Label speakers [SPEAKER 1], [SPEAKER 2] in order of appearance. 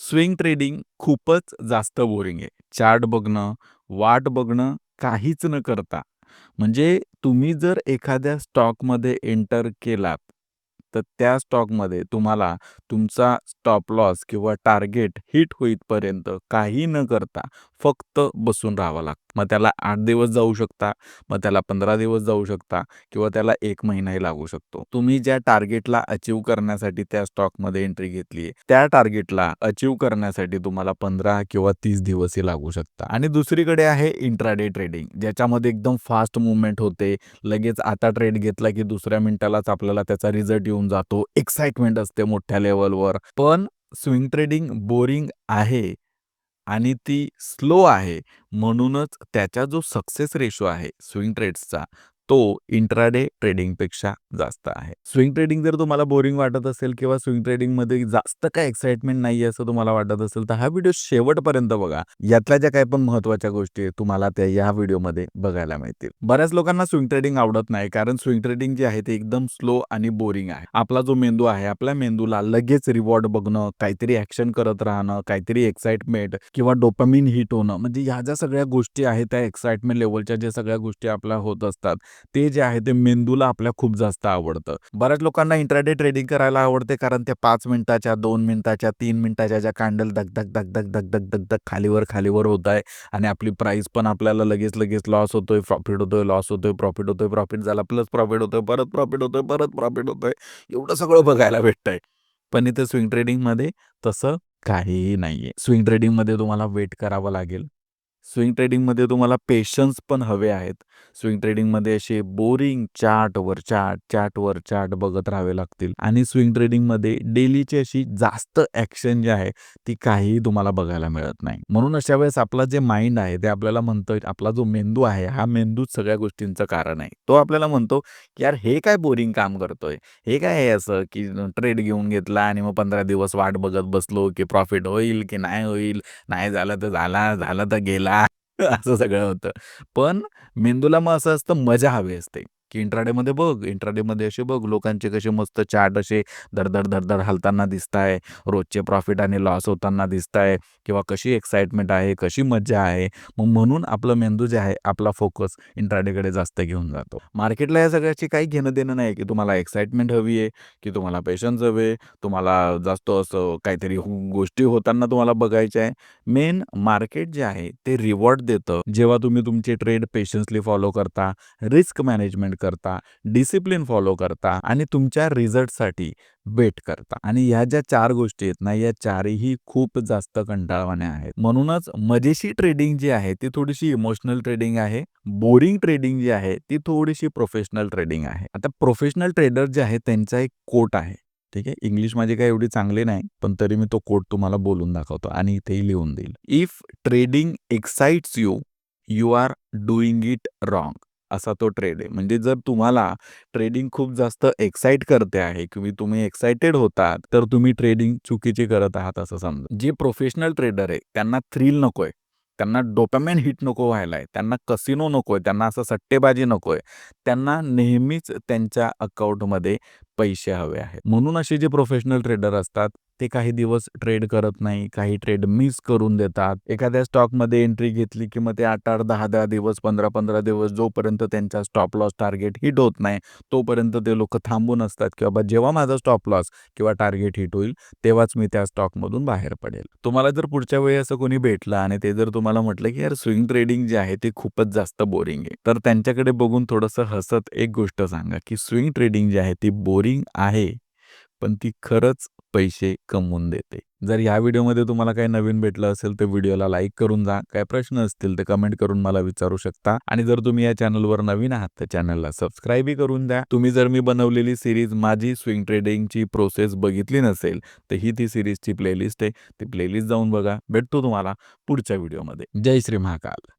[SPEAKER 1] Swing trading खूपच जास्त boring आहे. चार्ट बघणं, वाट बघणं, काहीच न करता. म्हणजे तुम्ही जर एखाद्या स्टॉकमध्ये एंटर केलात, तर त्या स्टॉकमध्ये तुम्हाला तुमचा स्टॉप लॉस किंवा टार्गेट हिट होईपर्यंत काही न करता फक्त बसून राहावं लागतं. मग त्याला आठ दिवस जाऊ शकता, मग त्याला 15 दिवस जाऊ शकता किंवा त्याला एक महिनाही लागू शकतो. तुम्ही ज्या टार्गेटला अचीव करण्यासाठी त्या स्टॉकमध्ये एंट्री घेतली त्या टार्गेटला अचीव करण्यासाठी तुम्हाला 15 किंवा तीस दिवसही लागू शकता आणि दुसरीकडे आहे इंट्राडे ट्रेडिंग, ज्याच्यामध्ये एकदम फास्ट मुवमेंट होते. लगेच आता ट्रेड घेतला की दुसऱ्या मिनिटालाच आपल्याला त्याचा रिझल्ट येऊन जातो. एक्साइटमेंट असते मोठ्या लेवलवर पण स्विंग ट्रेडिंग बोरिंग आहे आणि ती स्लो आहे. म्हणूनच त्याचा जो सक्सेस रेशो आहे स्विंग ट्रेड्सचा, तो इंट्राडे ट्रेडिंगपेक्षा जास्त आहे. स्विंग ट्रेडिंग जर तुम्हाला बोरिंग वाटत असेल किंवा स्विंग ट्रेडिंगमध्ये जास्त काय एक्साइटमेंट नाही असं तुम्हाला वाटत असेल, तर हा व्हिडिओ शेवटपर्यंत बघा. यातल्या ज्या काही पण महत्त्वाच्या गोष्टी आहेत तुम्हाला त्या या व्हिडिओमध्ये बघायला मिळतील. बऱ्याच लोकांना स्विंग ट्रेडिंग आवडत नाही, कारण स्विंग ट्रेडिंग जे आहे ते एकदम स्लो आणि बोरिंग आहे. आपला जो मेंदू आहे, आपल्या मेंदूला लगेच रिवॉर्ड बघणं, काहीतरी ऍक्शन करत राहणं, काहीतरी एक्साइटमेंट किंवा डोपमिन हिट होणं, म्हणजे ह्या ज्या सगळ्या गोष्टी आहेत त्या एक्साइटमेंट लेवलच्या ज्या सगळ्या गोष्टी आपल्या होत असतात, ते जे आहे ते मेंदूला आपल्या खूप जास्त आवडतं. बऱ्याच लोकांना इंट्राडे ट्रेडिंग करायला आवडते, कारण त्या पाच मिनिटाच्या, दोन मिनिटाच्या, तीन मिनिटाच्या ज्या कॅन्डल धक, धक, धक, धक, धक, धक, धक, धक खालीवर, खालीवर होत आहे आणि आपली प्राईस पण आपल्याला लगेच, लगेच लॉस होतोय, प्रॉफिट होतोय, लॉस होतोय, प्रॉफिट होतोय, प्रॉफिट झाला, प्लस प्रॉफिट होतोय, परत प्रॉफिट होतोय, परत प्रॉफिट होतोय. एवढं सगळं बघायला भेटतंय. पण इथे स्विंग ट्रेडिंगमध्ये तसं काहीही नाहीये. स्विंग ट्रेडिंगमध्ये तुम्हाला वेट करावं लागेल. स्विंग ट्रेडिंगमध्ये तुम्हाला पेशन्स पण हवे आहेत. स्विंग ट्रेडिंगमध्ये असे बोरिंग चार्टवर चार्ट, चार्टवर चार्ट बघत राहावे लागतील आणि स्विंग ट्रेडिंगमध्ये डेलीची अशी जास्त ॲक्शन जी आहे, ती काहीही तुम्हाला बघायला मिळत नाही. म्हणून अशा वेळेस आपला जे माइंड आहे ते आपल्याला म्हणतोय, आपला जो मेंदू आहे, हा मेंदूच सगळ्या गोष्टींचं कारण आहे. तो आपल्याला म्हणतो, की यार हे काय बोरिंग काम करतोय? हे काय आहे असं, की ट्रेड घेऊन घेतला आणि मग 15 दिवस वाट बघत बसलो, की प्रॉफिट होईल की नाही होईल? नाही झालं तर झाला, झालं तर गेला. असं सगळं होतं. पण मेंदूला मग असं असतं मजा हवी असते, की इंट्राडेमध्ये बघ, इंट्राडेमध्ये असे बघ लोकांचे कसे मस्त चार्ट असे धड-धड, धड-धड हलताना दिसताय, रोजचे प्रॉफिट आणि लॉस होताना दिसताय किंवा कशी एक्साइटमेंट आहे, कशी मज्जा आहे. मग म्हणून आपलं मेंदू जे आहे, आपला फोकस इंट्राडेकडे जास्त घेऊन जातो. मार्केटला या सगळ्याची काही घेणं-देणं नाही, की तुम्हाला एक्साइटमेंट हवी आहे, की तुम्हाला पेशन्स हवे, तुम्हाला जास्त असं काहीतरी गोष्टी होताना तुम्हाला बघायच्या आहे. मेन मार्केट जे आहे ते रिवॉर्ड देतं, जेव्हा तुम्ही तुमचे ट्रेड पेशन्सली फॉलो करता, रिस्क मॅनेजमेंट करता, डिसिप्लिन फॉलो करता आणि तुमच्या रिझल्टसाठी वेट करता. आणि ह्या ज्या चार गोष्टी आहेत ना, या चारही खूप जास्त कंटाळवाण्या आहेत. म्हणूनच मजेशीर ट्रेडिंग जी आहे ती थोडीशी इमोशनल ट्रेडिंग आहे. बोरिंग ट्रेडिंग जी आहे ती थोडीशी प्रोफेशनल ट्रेडिंग आहे. आता प्रोफेशनल ट्रेडर जे आहे त्यांचा एक कोट आहे. ठीक आहे. इंग्लिश माझी काही एवढी चांगली नाही, पण तरी मी तो कोट तुम्हाला बोलून दाखवतो आणि इथेही लिहून देईल. If trading excites you, you are doing it wrong. असा तो ट्रेड आहे. म्हणजे जर तुम्हाला ट्रेडिंग खूप जास्त एक्साइट करते आहे किंवा तुम्ही एक्साइटेड होतात, तर तुम्ही ट्रेडिंग चुकीची करत आहात असं समजा. जे प्रोफेशनल ट्रेडर आहे त्यांना थ्रिल नकोय. त्यांना डोपामाइन हिट नको व्हायला आहे त्यांना कसिनो नकोय. त्यांना असं सट्टेबाजी नकोय. त्यांना नेहमीच त्यांच्या अकाउंटमध्ये पैसे हवे आहेत. म्हणून असे जे प्रोफेशनल ट्रेडर असतात, ते काही दिवस ट्रेड करत नाही, काही ट्रेड मिस करून देतात. एखाद्या स्टॉकमध्ये एंट्री घेतली, की मग ते आठ आठ दहा दहा दिवस, 15-15 दिवस जोपर्यंत त्यांचा स्टॉप लॉस टार्गेट हिट होत नाही, तोपर्यंत ते लोक थांबून असतात, की बाबा जेव्हा माझा स्टॉप लॉस किंवा टार्गेट हिट होईल, तेव्हाच मी त्या स्टॉकमधून बाहेर पडेल. तुम्हाला जर पुढच्या वेळी असं कोणी भेटलं आणि ते जर तुम्हाला म्हटलं, की यार स्विंग ट्रेडिंग जे आहे ते खूपच जास्त बोरिंग आहे. तर त्यांच्याकडे बघून थोडंसं हसत एक गोष्ट सांगा, की स्विंग ट्रेडिंग जी आहे ती बोरिंग आहे, पण ती खरंच पैसे कमवून देते. जर ह्या व्हिडिओमध्ये तुम्हाला काही नवीन भेटलं असेल, तर व्हिडिओला लाईक करून जा. काही प्रश्न असतील तर कमेंट करून मला विचारू शकता आणि जर तुम्ही या चॅनलवर नवीन आहात, तर चॅनलला सबस्क्राईबही करून द्या. तुम्ही जर मी बनवलेली सिरीज माझी स्विंग ट्रेडिंगची प्रोसेस बघितली नसेल, तर ही ती सिरीजची प्लेलिस्ट आहे. ती प्लेलिस्ट जाऊन बघा. भेटतो तुम्हाला पुढच्या व्हिडिओमध्ये. जय श्री महाकाल.